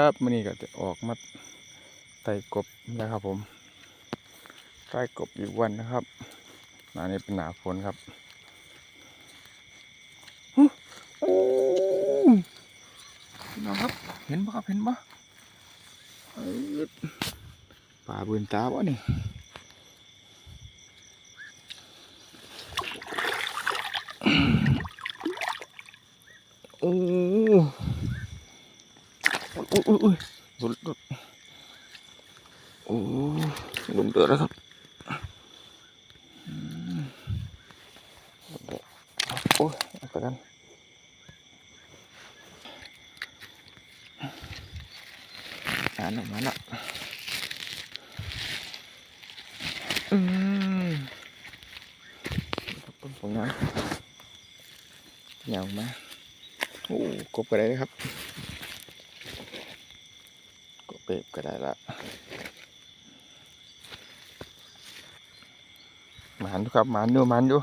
ครับมันนี้ก็จะออกมาไต่กบนะครับผมไต่กบอีกวันนะครับหนานี้เป็นหนาฝนครับฮู้โอ้พี่น้องครับ เห็นปะครับเห็นปะป่าบืนตาวะนี่โอ้ อุ้ยอุ้ยอุ้ยหลุดหลุดโอ้หลุมเดือดแล้วครับโอ้ยไปกันมาหน่อยมาหน่อยอืมต้นผงน้ำเหนียวมาโอ้กบก็ได้เลยครับ เปบก็ได้ละหมานดูครับหมานดูหมานดู